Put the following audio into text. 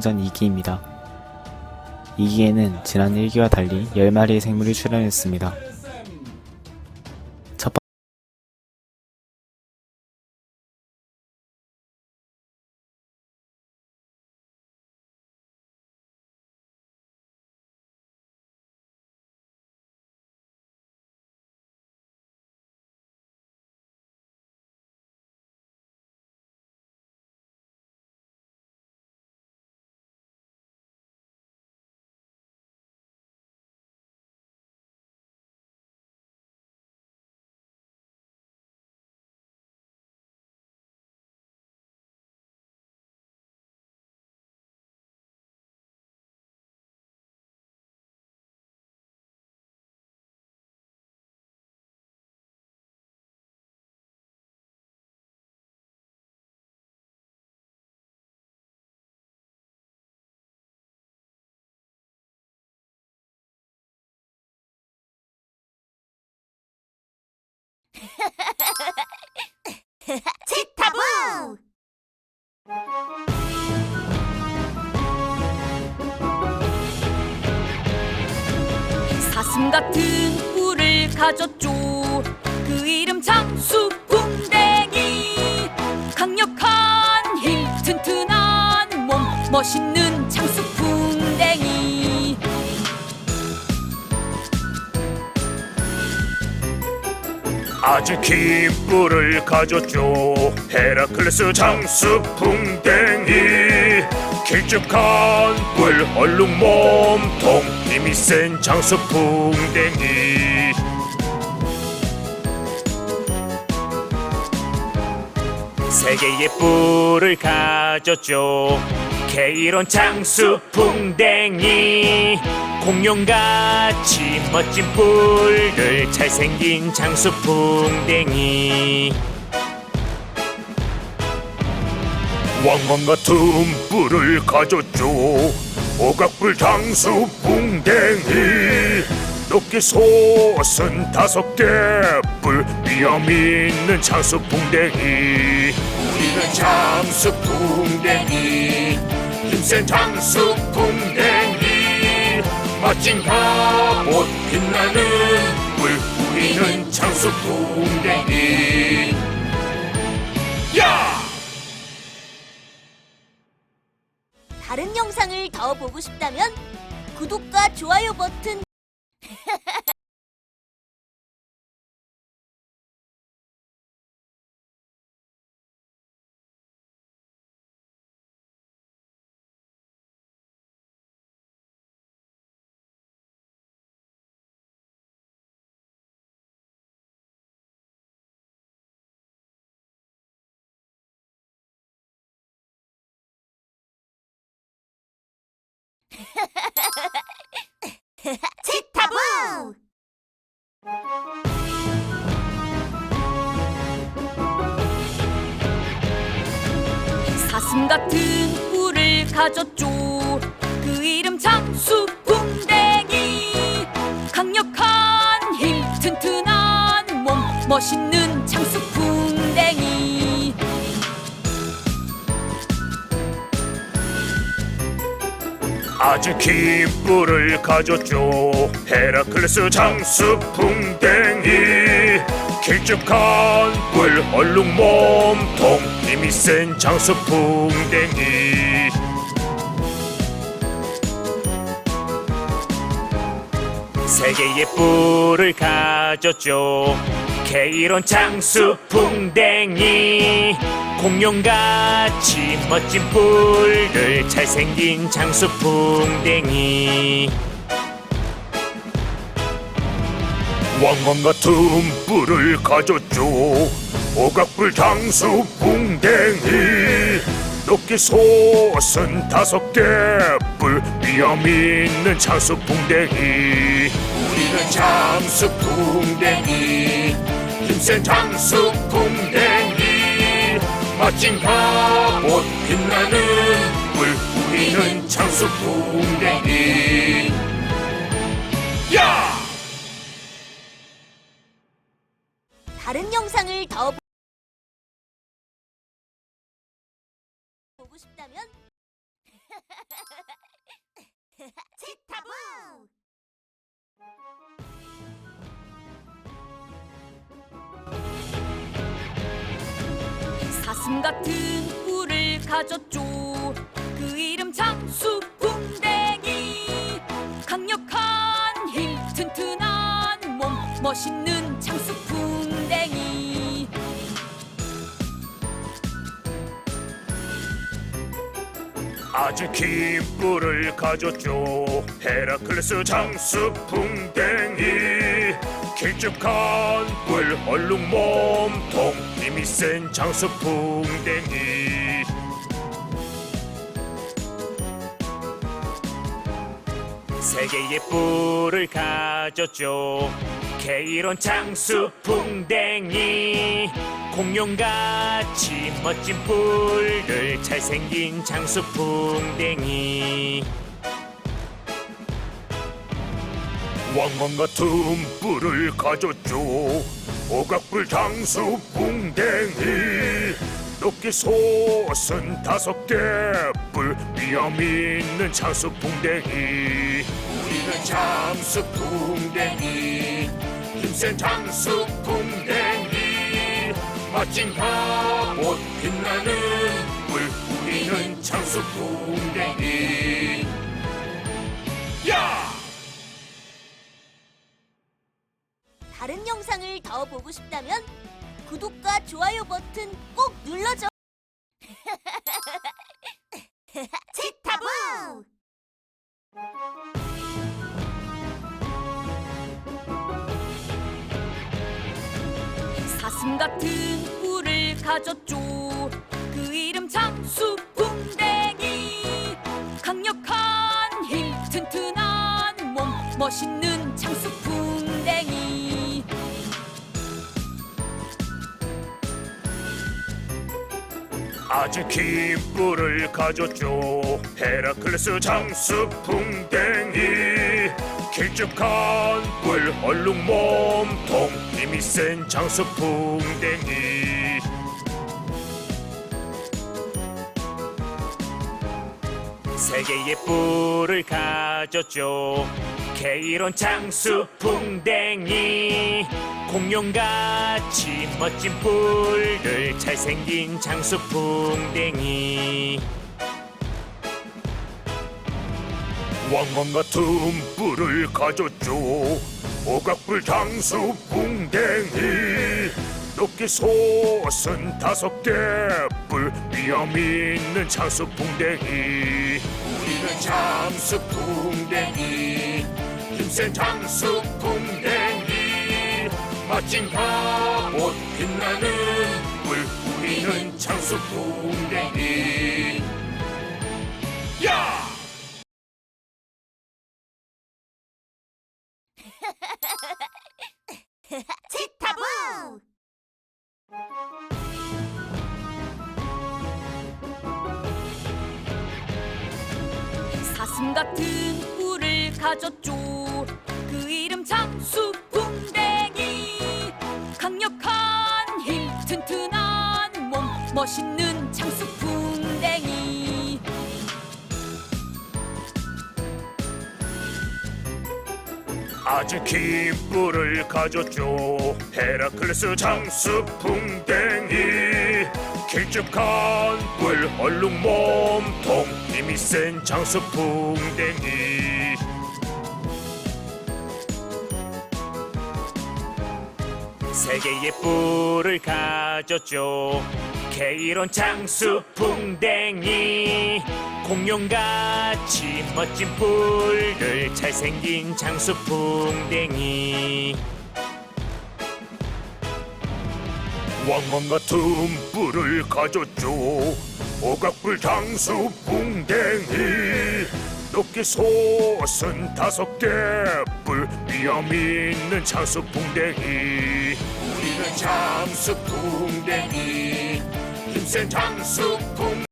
전 2기입니다. 2기에는 지난 1기와 달리 10마리의 생물이 출연했습니다. 치타부! 사슴 같은 뿔을 가졌죠. 그 이름 장수풍뎅이. 강력한 힘, 튼튼한 몸, 멋있는 장수풍 아주 긴 뿔을 가졌죠. 헤라클레스 장수 풍뎅이. 길쭉한 뿔 얼룩 몸통 힘이 센 장수 풍뎅이. 세 개의 뿔을 가졌죠. 게이론 장수 풍뎅이 공룡같이 멋진 뿔을 잘생긴 장수풍뎅이. 왕관 같은 뿔을 가졌죠 오각뿔 장수풍뎅이. 높게 솟은 다섯 개뿔 위험 있는 장수풍뎅이. 우리는 장수풍뎅이. 힘센 장수풍뎅이 멋진 갑옷 빛나는 뿔 우리는 장수 풍뎅이 야! 다른 영상을 더 보고 싶다면 구독과 좋아요 버튼 치타부! 사슴 같은 뿔을 가졌죠. 그 이름 장수풍뎅이. 강력한 힘, 튼튼한 몸, 멋있는 장수 아주 긴 뿔을 가졌죠. 헤라클레스 장수 풍뎅이 길쭉한 뿔 얼룩 몸통 힘이 센 장수 풍뎅이. 세 개의 뿔을 가졌죠. 게이론 장수 풍뎅이 공룡같이 멋진 뿔을 잘생긴 장수풍뎅이. 왕관 같은 뿔을 가졌죠. 오각뿔 장수풍뎅이. 높게 솟은 다섯 개뿔 위험 있는 장수풍뎅이. 우리는 장수풍뎅이. 힘센 장수풍뎅이 멋진 갑옷 빛나는 뿔 우리는 장수 풍뎅이 야! 다른 영상을 더 사슴 같은 뿔을 가졌죠. 그 이름 장수풍뎅이. 강력한 힘 튼튼한 몸 멋있는 장수풍 아주 긴 뿔을 가졌죠. 헤라클레스 장수 풍뎅이. 길쭉한 뿔 얼룩 몸통 힘이 센 장수 풍뎅이. 세 개의 뿔을 가졌죠. 게이론 장수 풍뎅이 공룡같이 멋진 뿔을 잘생긴 장수풍뎅이. 왕관 같은 뿔을 가졌죠 오각뿔 장수풍뎅이. 높게 솟은 다섯 개뿔 위험 있는 장수풍뎅이. 우리는 장수풍뎅이. 힘센 장수풍뎅이 멋진 갑옷 빛나는 뿔 우리는 장수 풍뎅이 야! 다른 영상을 더 보고 싶다면 구독과 좋아요 버튼 꼭 가졌죠 그 이름 장수풍뎅이. 강력한 힘 튼튼한 몸 멋있는 장수풍뎅이. 아주 긴 뿔을 가졌죠 헤라클레스 장수풍뎅이. 길쭉한 뿔 얼룩 몸통 힘이 센 장수풍뎅이 세 개의 뿔을 가졌죠. 게이론 장수 풍뎅이. 공룡같이 멋진 뿔을 잘생긴 장수 풍뎅이. 왕관 같은 뿔을 가졌죠. 오각뿔 장수 풍뎅이. 높게 솟은 다섯 개뿔 위험 있는 장수 풍뎅이. 우리는 장수풍뎅이 힘센 장수풍뎅이. 멋진 갑옷 빛나는 뿔 우리는 장수풍뎅이 사슴 같은 뿔을 가졌죠. 그 이름 장수풍뎅이. 강력한 힘 튼튼한 몸 멋있는 장수풍뎅이. 아주 긴 뿔을 가졌죠. 헤라클레스 장수풍뎅이 길쭉한 뿔 얼룩 몸통 힘이 센 장수 풍뎅이. 세 개의 뿔을 가졌죠. 게이론 장수 풍뎅이. 공룡같이 멋진 뿔을 잘생긴 장수 풍뎅이 왕관 같은 뿔을 가졌죠. 오각뿔 장수풍뎅이. 높게 솟은 다섯 개뿔 위험 있는 장수풍뎅이. 우리는 장수풍뎅이. 힘센 장수풍뎅이